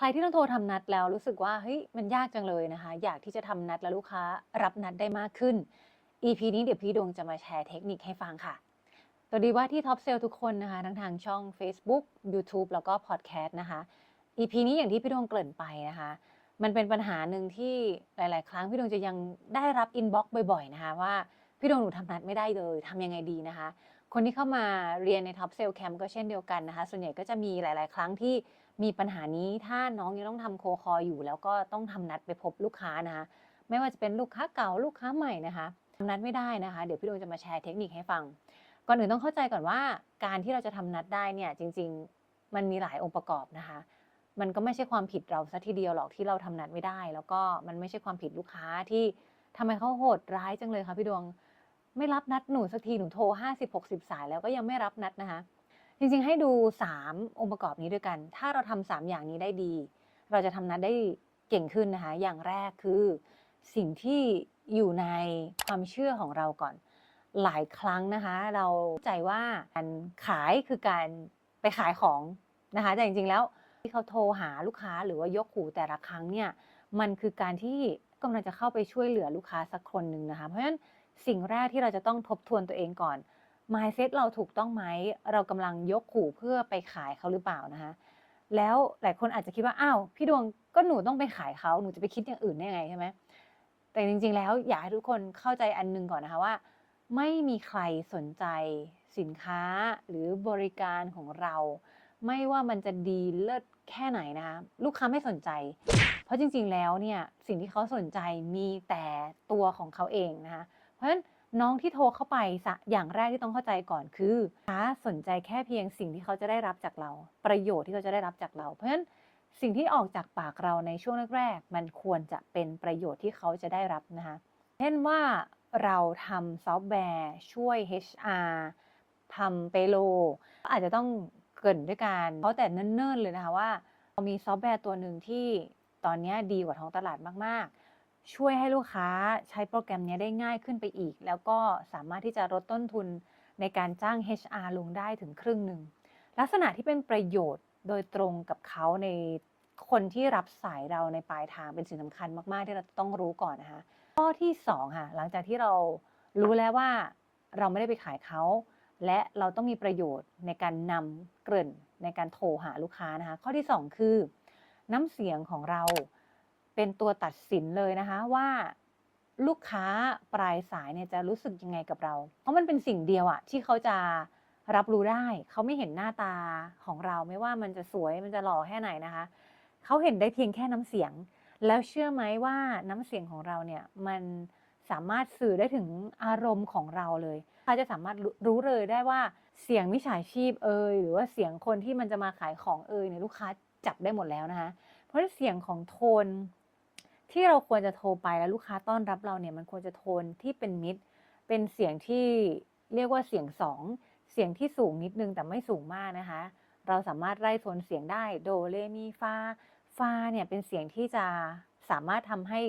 ใครที่ต้องโทรทำนัดแล้วรู้สึกว่าเฮ้ยมันยากจังเลยนะคะ อยากที่จะทำนัดแล้วลูกค้ารับนัดได้มากขึ้น EP นี้เดี๋ยวพี่ดวงจะมาแชร์เทคนิคให้ฟังค่ะสวัสดีว่าที่ท็อปเซลทุกคนนะคะทั้งทางช่อง Facebook YouTube แล้วก็พอดแคสต์นะคะ EP นี้อย่างที่พี่ดวงเกริ่นไปนะคะ มันเป็นปัญหาหนึ่งที่หลาย ๆ ครั้งพี่ดวงจะยังได้รับอินบ็อกซ์บ่อย ๆ นะคะว่าพี่ดวงหนูทำนัดไม่ได้เลยทำยังไงดีนะคะ คนที่เข้ามาเรียนในท็อปเซลแคมป์ก็เช่นเดียวกันนะคะ ส่วนใหญ่ก็จะมีหลาย ๆ ครั้งที่ มีปัญหานี้ถ้าน้องยังต้องทำโคคออยู่ แล้วก็ต้องทำนัดไปพบลูกค้านะคะ ไม่ว่าจะเป็นลูกค้าเก่าลูกค้าใหม่นะคะทำนัดไม่ได้นะคะ เดี๋ยวพี่ดวงจะมาแชร์เทคนิคให้ฟัง ก่อนอื่นต้องเข้าใจก่อนว่า การที่เราจะทำนัดได้เนี่ยจริง ๆ มันมีหลายองค์ประกอบนะคะ มันก็ไม่ใช่ความผิดเราซะทีเดียวหรอกที่เราทำนัดไม่ได้ แล้วก็มันไม่ใช่ความผิดลูกค้าที่ทำไมเขาโหดร้ายจังเลยคะพี่ดวง ไม่รับนัดหนูสักทีหนูโทรห้าสิบหกสิบสายแล้วก็ยังไม่รับนัดนะคะ จริงๆ ให้ดู 3 องค์ประกอบนี้ด้วยกัน ถ้าเราทำสามอย่างนี้ได้ดี เราจะทำนัดได้เก่งขึ้นนะคะ อย่างแรกคือสิ่งที่อยู่ในความเชื่อของเราก่อน หลายครั้งนะคะ เราเข้าใจว่าการขายคือการไปขายของนะคะ แต่จริงๆ แล้วที่เขาโทรหาลูกค้าหรือว่ายกหูแต่ละครั้งเนี่ย มันคือการที่กำลังจะเข้าไปช่วยเหลือลูกค้าสักคนหนึ่งนะคะ เพราะฉะนั้นสิ่งแรกที่เราจะต้องทบทวนตัวเองก่อน mindset เราถูกต้องไหมเรากำลังยกขู่เพื่อไปขายเขาหรือเปล่านะคะ แล้วหลายคนอาจจะคิดว่าอ้าวพี่ดวงก็หนูต้องไปขายเขาหนูจะไปคิดอย่างอื่นได้ไงใช่ไหมแต่จริง ๆ แล้วอยากให้ทุกคนเข้าใจอันหนึงก่อนนะคะว่า ไม่มีใครสนใจสินค้าหรือบริการของเรา ไม่ว่ามันจะดีเลิศแค่ไหนนะคะลูกค้าไม่สนใจ เพราะจริง ๆ แล้วเนี่ยสิ่งที่เขาสนใจมีแต่ตัวของเขาเองนะคะเพราะฉะนั้น น้องที่โทรเข้าไปอย่างแรกที่ต้องเข้าใจก่อนคือค้าสนใจแค่เพียงสิ่งที่เขาจะได้รับจากเรา ประโยชน์ที่เขาจะได้รับจากเรา เพราะฉะนั้นสิ่งที่ออกจากปากเราในช่วงแรกๆมันควรจะเป็นประโยชน์ที่เขาจะได้รับนะคะ เช่นว่าเราทำซอฟต์แวร์ช่วย HR ทำเปโล อาจจะต้องเกินด้วยการเพราะแต่เนิ่นๆเลยนะคะว่าเรามีซอฟต์แวร์ตัวหนึ่งที่ตอนนี้ดีกว่าท้องตลาดมาก ช่วยให้ลูกค้าใช้โปรแกรมนี้ได้ง่ายขึ้นไปอีก แล้วก็สามารถที่จะลดต้นทุนในการจ้าง HR ลงได้ถึงครึ่งหนึ่ง ลักษณะที่เป็นประโยชน์โดยตรงกับเขาในคนที่รับสายเราในปลายทางเป็นสิ่งสำคัญมาก ๆ ที่เราต้องรู้ก่อนนะคะข้อที่2ค่ะหลังจากที่เรารู้แล้วว่าเราไม่ได้ไปขายเขา และเราต้องมีประโยชน์ในการนำเกริ่นในการโทรหาลูกค้านะคะ ข้อที่ 2 คือ น้ำเสียงของเรา เป็นตัวตัดสินเลยนะคะว่าลูกค้าปลายสายเนี่ยจะรู้สึกยังไงกับเรา เพราะมันเป็นสิ่งเดียวอะที่เขาจะรับรู้ได้ เขาไม่เห็นหน้าตาของเราไม่ว่ามันจะสวยมันจะหล่อแค่ไหนนะคะ เขาเห็นได้เพียงแค่น้ำเสียง แล้วเชื่อไหมว่าน้ำเสียงของเราเนี่ยมันสามารถสื่อได้ถึงอารมณ์ของเราเลยเขาจะสามารถรู้เลยได้ว่าเสียงมิจฉาชีพเอ่ยหรือว่าเสียงคนที่มันจะมาขายของเอ่ยเนี่ยลูกค้าจับได้หมดแล้วนะคะ เพราะเสียงของโทน ที่เราควรจะโทรไปแล้วลูกค้าต้อนรับเราเนี่ยมันควรจะโทนที่เป็นมิตรเป็นเสียงที่เรียกว่าเสียงสองเสียงที่สูงนิดนึงแต่ไม่สูงมากนะคะ เราสามารถไล่โทนเสียงได้โดเรมีฟาฟาเนี่ยเป็นเสียงที่จะสามารถทำให้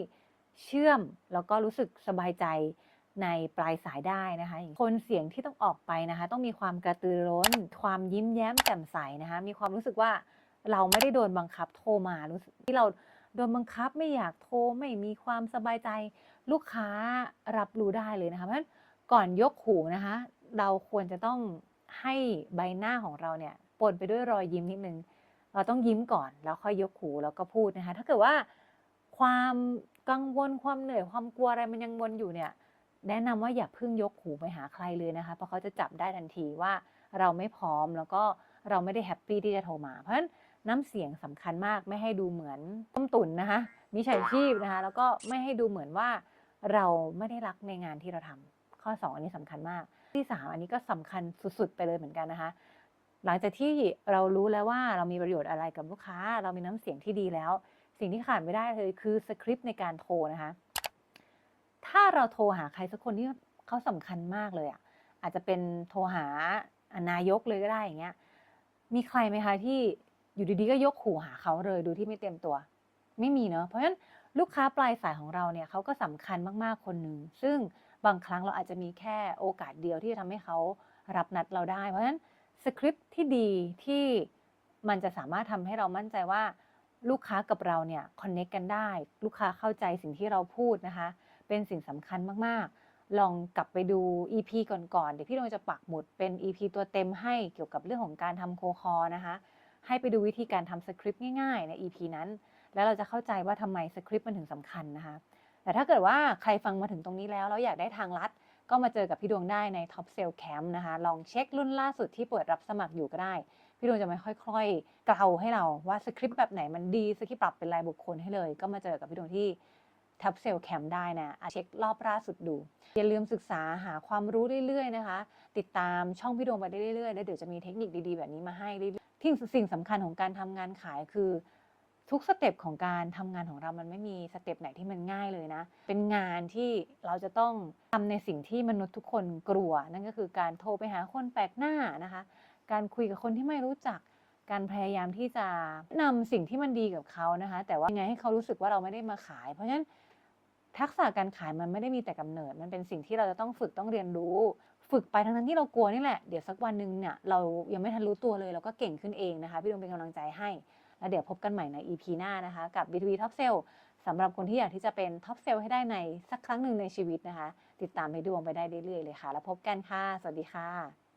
เชื่อมแล้วก็รู้สึกสบายใจในปลายสายได้นะคะโทนเสียงที่ต้องออกไปนะคะ ต้องมีความกระตือร้น ความยิ้มแย้มแจ่มใสนะคะ มีความรู้สึกว่าเราไม่ได้โดนบังคับโทรมารู้สึกที่เรา โดนบังคับไม่อยากโทรไม่มีความสบายใจลูกค้ารับรู้ได้เลยนะคะเพราะฉะนั้นก่อนยกหูนะคะ เราควรจะต้องให้ใบหน้าของเราเนี่ยปนไปด้วยรอยยิ้มนิดนึงเราต้องยิ้มก่อนแล้วค่อยยกหูแล้วก็พูดนะคะถ้าเกิดว่าความกังวลความเหนื่อยความกลัวอะไรมันยังวนอยู่เนี่ยแนะนำว่าอย่าเพิ่งยกหูไปหาใครเลยนะคะ เพราะเขาจะจับได้ทันทีว่าเราไม่พร้อมแล้วก็เราไม่ได้แฮปปี้ที่จะโทรมา เพราะฉะนั้น น้ำเสียงสำคัญมากไม่ให้ดูเหมือนต้มตุ๋นนะคะมิจฉาชีพนะคะ แล้วก็ไม่ให้ดูเหมือนว่าเราไม่ได้รักในงานที่เราทำข้อ 2 อันนี้สำคัญมาก ที่ 3 อันนี้ก็สำคัญสุดๆ ไปเลยเหมือนกันนะคะ หลังจากที่เรารู้แล้วว่าเรามีประโยชน์อะไรกับลูกค้า เรามีน้ำเสียงที่ดีแล้ว สิ่งที่ขาดไม่ได้เลยคือสคริปต์ในการโทรนะคะ ถ้าเราโทรหาใครสักคนที่เขาสำคัญมากเลยอะอาจจะเป็นโทรหานายกเลยก็ได้อย่างเงี้ยมีใครไหมคะที่ อยู่ดีๆก็ยกหูหาเขาเลยดูที่ไม่เตรียมตัว ไม่มีเนาะเพราะฉะนั้นลูกค้าปลายสายของเราเนี่ยเขาก็สำคัญมากๆคนหนึ่งซึ่งบางครั้งเราอาจจะมีแค่โอกาสเดียวที่จะทำให้เขารับนัดเราได้ เพราะฉะนั้นสคริปต์ที่ดีที่มันจะสามารถทำให้เรามั่นใจว่าลูกค้ากับเราเนี่ยคอนเน c กกันได้ ลูกค้าเข้าใจสิ่งที่เราพูดนะคะ เป็นสิ่งสำคัญมากๆ ลองกลับไปดู EP ก่อนๆเดี๋ยวพี่ดวงจะปักหมุดเป็น EP ตัวเต็มให้เกี่ยวกับเรื่องของการทำโคคอนะคะ ให้ไปดูวิธีการทำสคริปต์ง่ายๆ ใน EP นั้น แล้วเราจะเข้าใจว่าทำไมสคริปต์มันถึงสำคัญนะคะ แต่ถ้าเกิดว่าใครฟังมาถึงตรงนี้แล้วแล้วอยากได้ทางลัด ก็มาเจอกับพี่ดวงได้ใน Top Sale Camp นะคะ ลองเช็ครุ่นล่าสุดที่เปิดรับสมัครอยู่ก็ได้ พี่ดวงจะไมาค่อยๆเกลาให้เราว่าสคริปต์แบบไหนมันดีสคริปต์ปรับเป็นรายบุคคลให้เลย ก็มาเจอกับพี่ดวงที่ Top Sale Camp ได้นะะเช็ครอบล่าสุดดู อย่าลืมศึกษาหาความรู้เรื่อยๆนะคะ ติดตามช่องพี่ดวงไปได้เรื่อยๆ แล้วเดี๋ยวจะมีเทคนิคดีๆ แบบนี้มาให้เรื่อย ที่สิ่งสำคัญของการทำงานขายคือทุกสเต็ปของการทำงานของเรามันไม่มีสเต็ปไหนที่มันง่ายเลยนะ เป็นงานที่เราจะต้องทำในสิ่งที่มนุษย์ทุกคนกลัว นั่นก็คือการโทรไปหาคนแปลกหน้านะคะ การคุยกับคนที่ไม่รู้จัก การพยายามที่จะนำสิ่งที่มันดีกับเขานะคะ แต่ว่ายังไงให้เขารู้สึกว่าเราไม่ได้มาขาย เพราะฉะนั้นทักษะการขายมันไม่ได้มีแต่กำเนิด มันเป็นสิ่งที่เราจะต้องฝึกต้องเรียนรู้ ฝึกไปทั้งนั้นที่เรากลัวนี่แหละ เดี๋ยวสักวันหนึ่งเนี่ยเรายังไม่ทันรู้ตัวเลยเราก็เก่งขึ้นเองนะคะ พี่ดวงเป็นกำลังใจให้ แล้วเดี๋ยวพบกันใหม่ใน EP หน้านะคะ กับ B2B Top Sale สำหรับคนที่อยากที่จะเป็นท็อปเซลให้ได้ในสักครั้งหนึ่งในชีวิตนะคะ ติดตามพี่ดวงไปได้เรื่อยๆเลยค่ะ แล้วพบกันค่ะ สวัสดีค่ะ